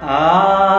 啊。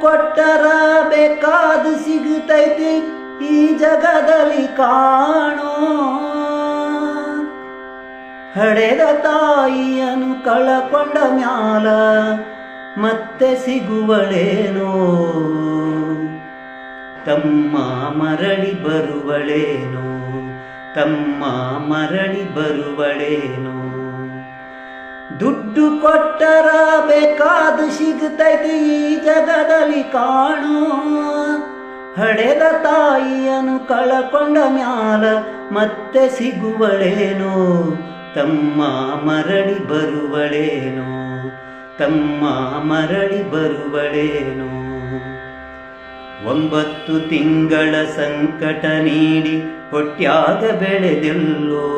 ಕೊಟ್ಟರ ಬೇಕಾದ ಸಿಗುತ್ತೈತಿ ಈ ಜಗದಲ್ಲಿ ಕಾಣೋ. ಹಡೆದ ತಾಯಿಯನ್ನು ಕಳಕೊಂಡ ಮ್ಯಾಲ ಮತ್ತೆ ಸಿಗುವಳೇನೋ. ತಮ್ಮ ಮರಳಿ ಬರುವಳೇನೋ, ತಮ್ಮ ಮರಳಿ ಬರುವಳೇನೋ. ದುಡ್ಡು ಕೊಟ್ಟರ ಬೇಕಾದ ಸಿಗುತ್ತೈತಿ ಈ ಜಗದಲ್ಲಿ ಕಾಣೋ. ಹಡೆದ ತಾಯಿಯನ್ನು ಕಳಕೊಂಡ ಮ್ಯಾಲ ಮತ್ತೆ ಸಿಗುವಳೇನು? ತಮ್ಮ ಮರಳಿ ಬರುವಳೇನು? ತಮ್ಮ ಮರಳಿ ಬರುವಳೇನು? ಒಂಬತ್ತು ತಿಂಗಳ ಸಂಕಟ ನೀಡಿ ಹೊಟ್ಯಾಗ ಬೆಳೆದೆಲ್ಲೋ?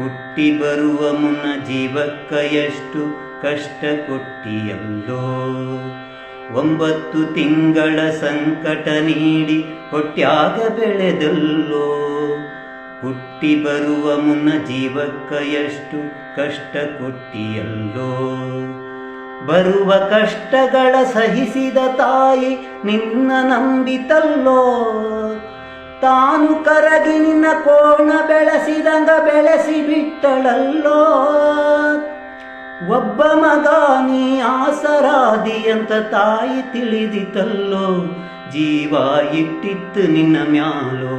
ಹುಟ್ಟಿ ಬರುವ ಮುನ್ನ ಜೀವಕ್ಕ ಎಷ್ಟು ಕಷ್ಟ ಕೊಟ್ಟಿಯಲ್ಲೋ ಒಂಬತ್ತು ತಿಂಗಳ ಸಂಕಟ ನೀಡಿ ಹೊಟ್ಟ್ಯಾಗ ಬೆಳೆದಲ್ಲೋ. ಹುಟ್ಟಿ ಬರುವ ಮುನ್ನ ಜೀವಕ್ಕ ಎಷ್ಟು ಕಷ್ಟ ಕೊಟ್ಟಿಯಲ್ಲೋ ಬರುವ ಕಷ್ಟಗಳ ಸಹಿಸಿದ ತಾಯಿ ನಿನ್ನ ನಂಬಿತಲ್ಲೋ. ತಾನು ಕರಗಿ ನಿನ್ನ ಕೋಣ ಬೆಳೆಸಿದಂಗ ಬೆಳೆಸಿ ಬಿಟ್ಟಳಲ್ಲೋ. ಒಬ್ಬ ಮಗ ನೀ ಆಸರಾದಿ ಅಂತ ತಾಯಿ ತಿಳಿದಿತಲ್ಲೋ ಜೀವ ಇಟ್ಟಿತ್ತು ನಿನ್ನ ಮ್ಯಾಲೋ.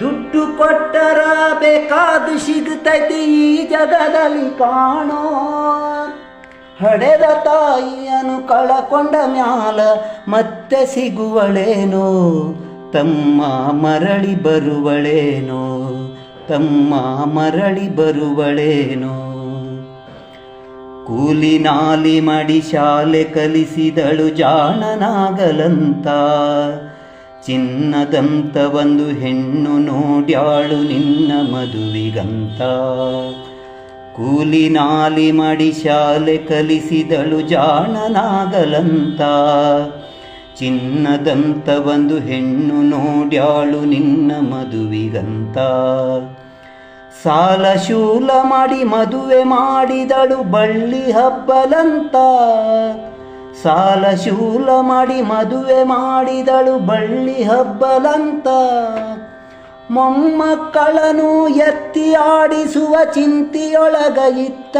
ದುಡ್ಡು ಕೊಟ್ಟರ ಬೇಕಾದ ಸಿಗುತ್ತೈತಿ ಈ ಜಗದಲ್ಲಿ ಕಾಣೋ. ಹಡೆದ ತಾಯಿಯನ್ನು ಕಳಕೊಂಡ ಮ್ಯಾಲ ಮತ್ತೆ ಸಿಗುವಳೇನೋ. ತಮ್ಮ ಮರಳಿ ಬರುವಳೇನೋ, ತಮ್ಮ ಮರಳಿ ಬರುವಳೇನೋ. ಕೂಲಿ ನಾಲಿ ಮಾಡಿ ಶಾಲೆ ಕಲಿಸಿದಳು ಜಾಣನಾಗಲಂತ, ಚಿನ್ನದಂತ ಒಂದು ಹೆಣ್ಣು ನೋಡ್ಯಾಳು ನಿನ್ನ ಮದುವಿಗಂತ. ಕೂಲಿ ನಾಲಿ ಮಾಡಿ ಶಾಲೆ ಕಲಿಸಿದಳು ಜಾಣನಾಗಲಂತ ಚಿನ್ನದಂತ ಒಂದು ಹೆಣ್ಣು ನೋಡ್ಯಾಳು ನಿನ್ನ ಮದುವಿಗಂತ. ಸಾಲ ಶೂಲ ಮಾಡಿ ಮದುವೆ ಮಾಡಿದಳು ಬಳ್ಳಿ ಹಬ್ಬಲಂತ. ಸಾಲ ಶೂಲ ಮಾಡಿ ಮದುವೆ ಮಾಡಿದಳು ಬಳ್ಳಿ ಹಬ್ಬಲಂತ. ಮೊಮ್ಮಕ್ಕಳನು ಎತ್ತಿ ಆಡಿಸುವ ಚಿಂತಿಯೊಳಗ ಇತ್ತ.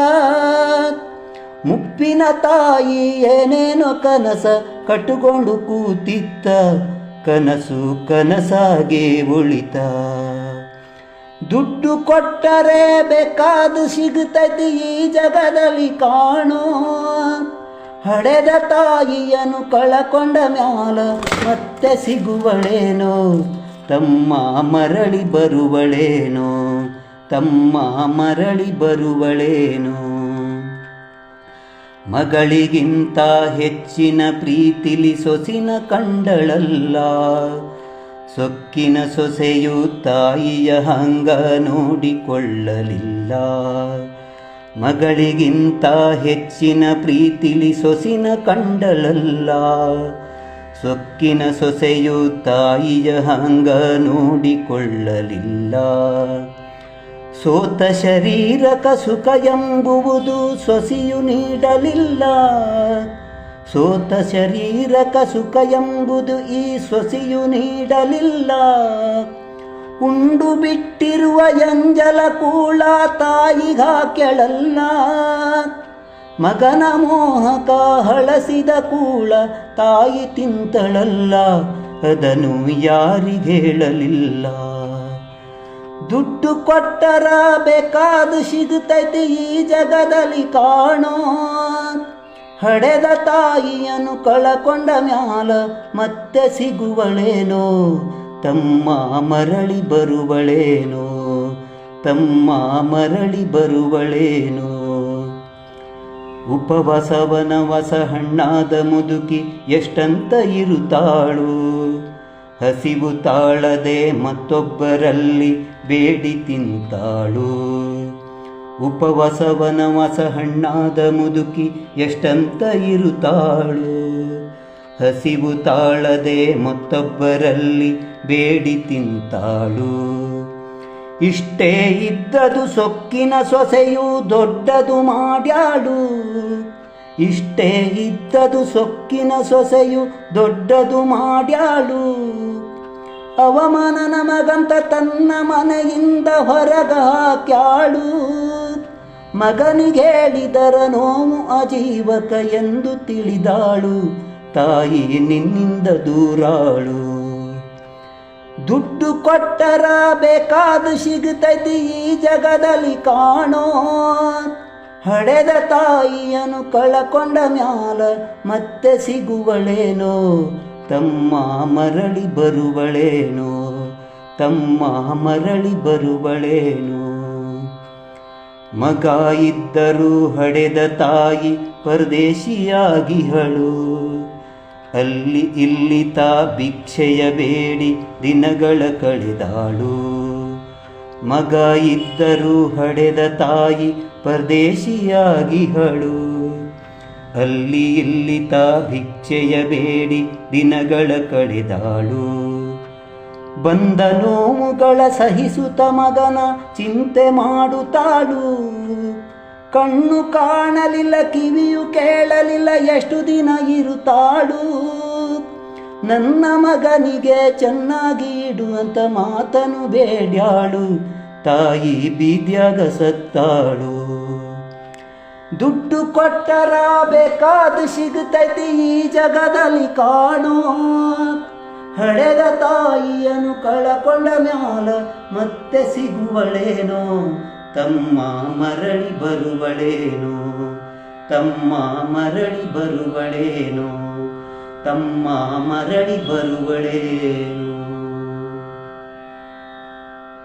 ಮುಪ್ಪಿನ ತಾಯಿ ಏನೇನೋ ಕನಸ ಕಟ್ಟುಕೊಂಡು ಕೂತಿತ್ತ, ಕನಸು ಕನಸಾಗಿ ಉಳಿತ. ದುಡ್ಡು ಕೊಟ್ಟರೆ ಬೇಕಾದು ಸಿಗುತ್ತದೆ ಈ ಜಗದಲ್ಲಿ ಕಾಣೋ. ಹಡೆದ ತಾಯಿಯನ್ನು ಕಳಕೊಂಡ ಮ್ಯಾಲ ಮತ್ತೆ ಸಿಗುವಳೇನೋ. ತಮ್ಮ ಮರಳಿ ಬರುವಳೇನೋ, ತಮ್ಮ ಮರಳಿ ಬರುವಳೇನೋ. ಮಗಳಿಗಿಂತ ಹೆಚ್ಚಿನ ಪ್ರೀತಿಲಿ ಸೊಸಿನ ಕಂಡಳಲ್ಲ. ಸೊಕ್ಕಿನ ಸೊಸೆಯು ತಾಯಿಯ ಹಂಗ ನೋಡಿಕೊಳ್ಳಲಿಲ್ಲ. ಮಗಳಿಗಿಂತ ಹೆಚ್ಚಿನ ಪ್ರೀತಿಲಿ ಸೊಸಿನ ಕಂಡಳಲ್ಲ. ಸೊಕ್ಕಿನ ಸೊಸೆಯು ತಾಯಿಯ ಹಂಗ ನೋಡಿಕೊಳ್ಳಲಿಲ್ಲ. ಸೋತ ಶರೀರಕ ಕಸುಕ ಎಂಬುವುದು ಸೊಸಿಯು ನೀಡಲಿಲ್ಲ. ಸೋತ ಶರೀರಕ ಕಸುಕ ಎಂಬುದು ಈ ಸೊಸಿಯು ನೀಡಲಿಲ್ಲ. ಉಂಡು ಬಿಟ್ಟಿರುವ ಎಂಜಲ ಕೂಳ ತಾಯಿಗ ಕೆಳಲ್ಲ. ಮಗನ ಮೋಹಕ ಹಳಸಿದ ಕೂಳ ತಾಯಿ ತಿಂತಳಲ್ಲ. ಅದನ್ನು ಯಾರಿಗೇಳಲಿಲ್ಲ ದುಡ್ಡು ಕೊಟ್ಟರ ಬೇಕಾದು ಸಿಗುತ್ತೈತಿ ಈ ಜಗದಲ್ಲಿ ಕಾಣೋ. ಹಡೆದ ತಾಯಿಯನ್ನು ಕಳಕೊಂಡ ಮ್ಯಾಲ ಮತ್ತೆ ಸಿಗುವಳೇನೋ. ತಮ್ಮ ಮರಳಿ ಬರುವಳೇನೋ. ತಮ್ಮ ಮರಳಿ ಬರುವಳೇನೋ. ಉಪವಾಸವನ ವಸ ಹಣ್ಣಾದ ಮುದುಕಿ ಎಷ್ಟಂತ ಇರುತ್ತಾಳು. ಹಸಿವು ತಾಳದೆ ಮತ್ತೊಬ್ಬರಲ್ಲಿ ಬೇಡಿ ತಿಂತಾಳು. ಉಪವಸವನವಸ ಹಣ್ಣಾದ ಮುದುಕಿ ಎಷ್ಟಂತ ಇರುತ್ತಾಳು. ಹಸಿವು ತಾಳದೆ ಮತ್ತೊಬ್ಬರಲ್ಲಿ ಬೇಡಿ ತಿಂತಾಳು. ಇಷ್ಟೇ ಇದ್ದದು ಸೊಕ್ಕಿನ ಸೊಸೆಯು ದೊಡ್ಡದು ಮಾಡ್ಯಾಳು. ಇಷ್ಟೇ ಇದ್ದದು ಸೊಕ್ಕಿನ ಸೊಸೆಯು ದೊಡ್ಡದು ಮಾಡ್ಯಾಳು. ಅವಮಾನ ನಮಗಂತ ತನ್ನ ಮನೆಯಿಂದ ಹೊರಗಾಕ್ಯಾಳು ಮಗನಿಗೆ ಮಗನಿಗೇಳಿದರ ನೋವು ಅಜೀವಕ ಎಂದು ತಿಳಿದಾಳು. ತಾಯಿ ನಿನ್ನಿಂದ ದೂರಾಳು. ದುಡ್ಡು ಕೊಟ್ಟರ ಬೇಕಾದ ಸಿಗುತ್ತೈತಿ ಈ ಜಗದಲ್ಲಿ ಕಾಣೋ. ಹಡೆದ ತಾಯಿಯನು ಕಳಕೊಂಡ ಮ್ಯಾಲ ಮತ್ತೆ ಸಿಗುವಳೇನೋ? ತಮ್ಮ ಮರಳಿ ಬರುವಳೇನೋ? ತಮ್ಮ ಮರಳಿ ಬರುವಳೇನೋ? ಮಗ ಇದ್ದರೂ ಹಡೆದ ತಾಯಿ ಪರದೇಶಿಯಾಗಿ ಹಳು. ಅಲ್ಲಿ ಇಲ್ಲಿ ತಾ ಭಿಕ್ಷೆಯ ಬೇಡಿ ದಿನಗಳ ಕಳೆದಾಳು. ಮಗ ಇದ್ದರೂ ಹಡೆದ ತಾಯಿ ಪರದೇಶಿಯಾಗಿ ಹಳು. ಅಲ್ಲಿ ಇಲ್ಲಿ ತಾ ಭಿಕ್ಷೆಯ ಬೇಡಿ ದಿನಗಳ ಕಳೆದಾಳು. ಬಂದ ನೋವುಗಳ ಸಹಿಸುತ್ತ ಮಗನ ಚಿಂತೆ ಮಾಡುತ್ತಾಳು. ಕಣ್ಣು ಕಾಣಲಿಲ್ಲ, ಕಿವಿಯು ಕೇಳಲಿಲ್ಲ, ಎಷ್ಟು ದಿನ ಇರುತ್ತಾಳು. ನನ್ನ ಮಗನಿಗೆ ಚೆನ್ನಾಗಿ ಇಡುವಂತ ಮಾತನು ಬೇಡ್ಯಾಳು. ತಾಯಿ ಬೀದ್ಯಾಗ ಸತ್ತಾಳು. ದುಡ್ಡು ಕೊಟ್ಟರ ಬೇಕಾದ ಸಿಗುತ್ತೈತಿ ಈ ಜಗದಲ್ಲಿ ಕಾಣೋ. ಹಳೆದ ತಾಯಿಯನ್ನು ಕಳಕೊಂಡ ಮ್ಯಾಲ ಮತ್ತೆ ಸಿಗುವಳೇನೋ. ತಮ್ಮ ಮರಳಿ ಬರುವಳೇನೋ. ತಮ್ಮ ಮರಳಿ ಬರುವಳೇನೋ. ತಮ್ಮ ಮರಳಿ ಬರುವಳೇನೋ